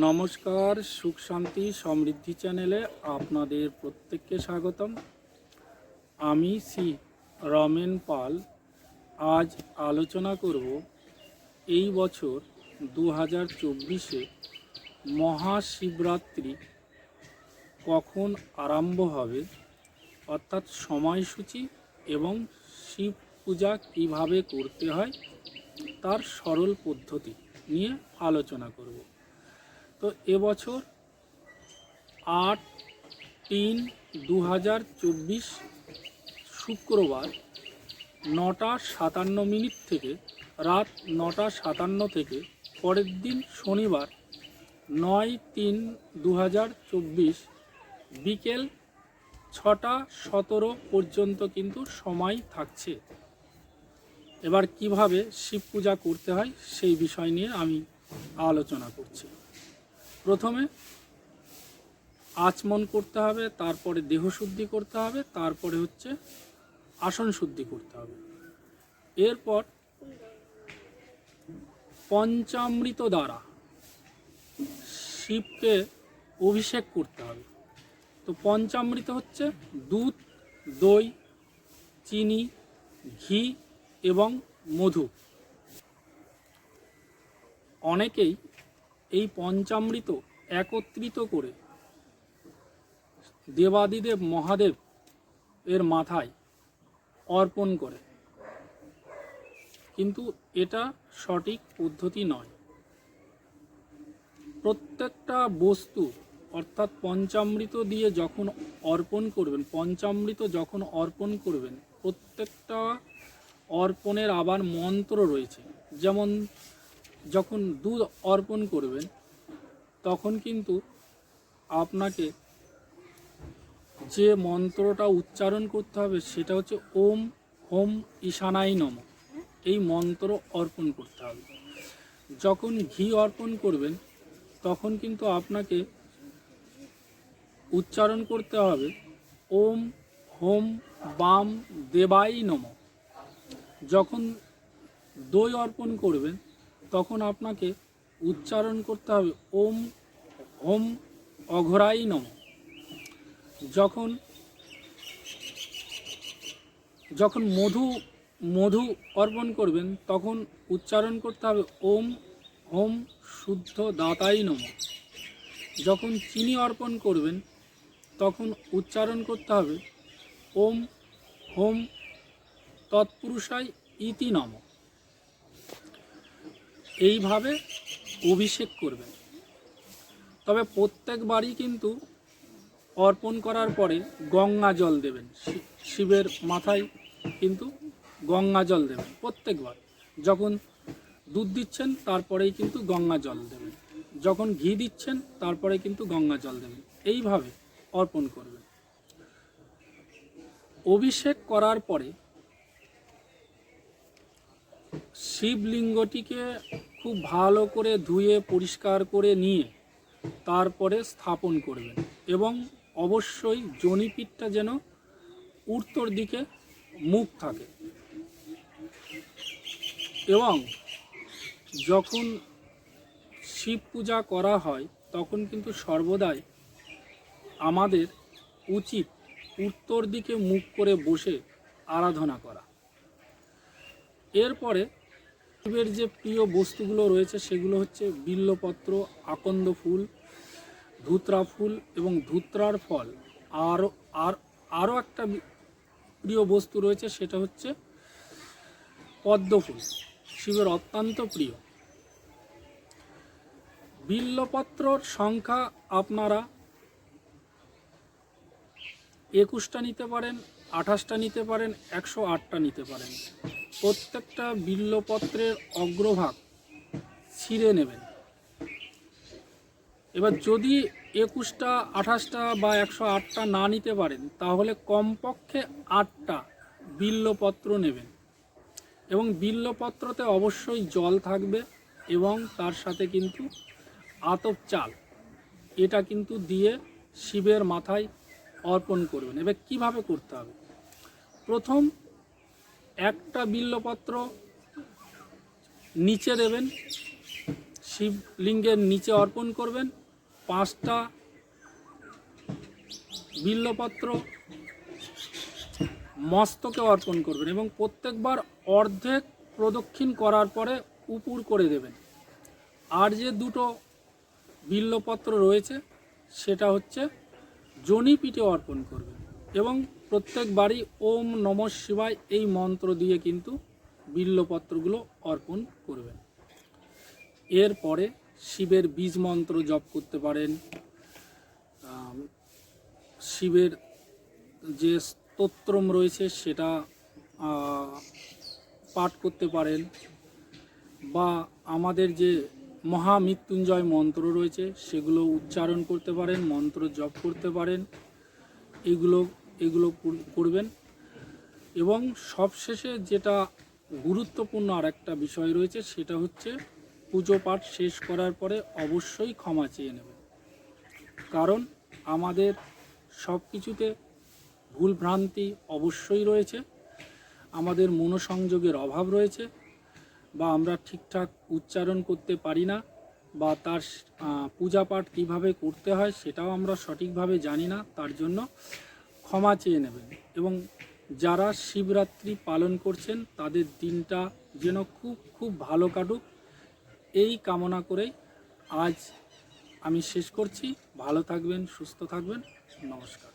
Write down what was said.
নমস্কার, সুখ শান্তি সমৃদ্ধি চ্যানেলে আপনাদের প্রত্যেককে স্বাগতম। আমি শ্রী রমেন পাল। আজ আলোচনা করব এই বছর দু হাজার চব্বিশে মহাশিবরাত্রি কখন আরম্ভ হবে, অর্থাৎ সময়সূচি এবং শিব পূজা কীভাবে করতে হয়, তার সরল পদ্ধতি নিয়ে আলোচনা করব। তো এবছর আট, তিন দু হাজার চব্বিশ শুক্রবার নটা সাতান্ন মিনিট থেকে রাত নটা সাতান্ন থেকে পরের দিন শনিবার নয়, তিন দু হাজার চব্বিশ বিকেল ছটা সতেরো পর্যন্ত কিন্তু সময় থাকছে। এবার কীভাবে শিব পূজা করতে হয় সেই বিষয় নিয়ে আমি আলোচনা করছি। প্রথমে আচমন করতে হবে, তারপরে দেহ শুদ্ধি করতে হবে, তারপরে হচ্ছে আসন শুদ্ধি করতে হবে। এরপর পঞ্চামৃত দ্বারা শিবকে অভিষেক করতে হবে। তো পঞ্চামৃত হচ্ছে দুধ, দই, চিনি, ঘি এবং মধু। অনেকেই এই পঞ্চামৃত একত্রিত করে দেবাদিদেব মহাদেব এর মাথায় অর্পণ করে। কিন্তু এটা সঠিক পদ্ধতি নয়। প্রত্যেকটা বস্তু, অর্থাৎ পঞ্চামৃত দিয়ে যখন অর্পণ করবেন, পঞ্চামৃত যখন অর্পণ করবেন, প্রত্যেকটা অর্পণের আবার মন্ত্র রয়েছে। যেমন যখন দুধ অর্পণ করবেন, তখন কিন্তু আপনাকে যে মন্ত্রটা উচ্চারণ করতে হবে সেটা হচ্ছে ওম হোম ঈশানাই নম। এই মন্ত্র অর্পণ করতে হবে। যখন ঘি অর্পণ করবেন, তখন কিন্তু আপনাকে উচ্চারণ করতে হবে ওম হোম বাম দেবাই নম। যখন দই অর্পণ করবেন তখন আপনাকে উচ্চারণ করতে হবে ওম ওম, অঘরাই নম। যখন যখন মধু মধু অর্পণ করবেন, তখন উচ্চারণ করতে হবে ওম হোম শুদ্ধ দাতাই নম। যখন চিনি অর্পণ করবেন, তখন উচ্চারণ করতে হবে ওম হোম তৎপুরুষাই ইতি নম। এইভাবে অভিষেক করবেন। তবে প্রত্যেকবারই কিন্তু অর্পণ করার পরে গঙ্গা জল দেবেন। শিবের মাথায় কিন্তু গঙ্গা জল দেবেন প্রত্যেকবার। যখন দুধ দিচ্ছেন তারপরেই কিন্তু গঙ্গা জল দেবেন। যখন ঘি দিচ্ছেন তারপরে কিন্তু গঙ্গা জল দেবেন। এইভাবে অর্পণ করবেন। অভিষেক করার পরে শিবলিঙ্গটিকে খুব ভালো করে ধুয়ে, পরিষ্কার করে নিয়ে তারপরে স্থাপন করবেন এবং অবশ্যই জনিপিঠটা যেন উত্তর দিকে মুখ থাকে এবং যখন শিব পূজা করা হয়, তখন কিন্তু সর্বদাই আমাদের উচিত উত্তর দিকে মুখ করে বসে আরাধনা করা। এরপরে শিবের যে প্রিয় বস্তুগুলো রয়েছে সেগুলো হচ্ছে বিল্লপত্র, আকন্দ ফুল, ধুতরা ফুল এবং ধুতরার ফল। আরও, আর, আরও একটা প্রিয় বস্তু রয়েছে সেটা হচ্ছে পদ্ম ফুল। শিবের অত্যন্ত প্রিয়। বিল্লপত্রর সংখ্যা আপনারা একুশটা নিতে পারেন, আঠাশটা নিতে পারেন, একশো আটটা নিতে পারেন। প্রত্যেকটা বিল্লপত্রের অগ্রভাগ ছিঁড়ে নেবেন। এবার যদি একুশটা, আঠাশটা বা একশো আটটা না নিতে পারেন, তাহলে কমপক্ষে আটটা বিল্লপত্র নেবেন। এবং বিল্লপত্রতে অবশ্যই জল থাকবে এবং তার সাথে কিন্তু আতপ চাল, এটা কিন্তু দিয়ে শিবের মাথায় অর্পণ করবেন। এবার কীভাবে করতে হবে? প্রথম একটা বিল্লপত্র নিচে দেবেন, শিবলিঙ্গের নিচে অর্পণ করবেন, পাঁচটা বিল্লপত্র মস্তকে অর্পণ করবেন এবং প্রত্যেকবার অর্ধেক প্রদক্ষিণ করার পরে উপুর করে দেবেন। আর যে দুটো বিল্লপত্র রয়েছে, সেটা হচ্ছে জনিপিঠে অর্পণ করবেন এবং প্রত্যেকবারই ওম নম শিবায় এই মন্ত্র দিয়ে কিন্তু বিল্লপত্রগুলো অর্পণ করবেন। এরপরে শিবের বীজ মন্ত্র জপ করতে পারেন। শিবের যে স্তোত্রম রয়েছে সেটা পাঠ করতে পারেন বা আমাদের যে মহামৃত্যুঞ্জয় মন্ত্র রয়েছে সেগুলো উচ্চারণ করতে পারেন, মন্ত্র জপ করতে পারেন। এগুলো এগুলো করবেন। এবং সবশেষে যেটা গুরুত্বপূর্ণ আর একটা বিষয় রয়েছে, সেটা হচ্ছে পুজো পাঠ শেষ করার পরে অবশ্যই ক্ষমা চেয়ে নেবেন। কারণ আমাদের সব কিছুতে ভুলভ্রান্তি অবশ্যই রয়েছে, আমাদের মনোসংযোগের অভাব রয়েছে, বা আমরা ঠিকঠাক উচ্চারণ করতে পারি না, বা তার পূজা পাঠ কীভাবে করতে হয় সেটাও আমরা সঠিকভাবে জানি না, তার জন্য ক্ষমা চেয়ে নেবেন এবং যারা শিবরাত্রি পালন করছেন, তাদের দিনটা যেন খুব খুব ভালো কাটুক। এই কামনা করে আজ আমি শেষ করছি। ভালো থাকবেন, সুস্থ থাকবেন। নমস্কার।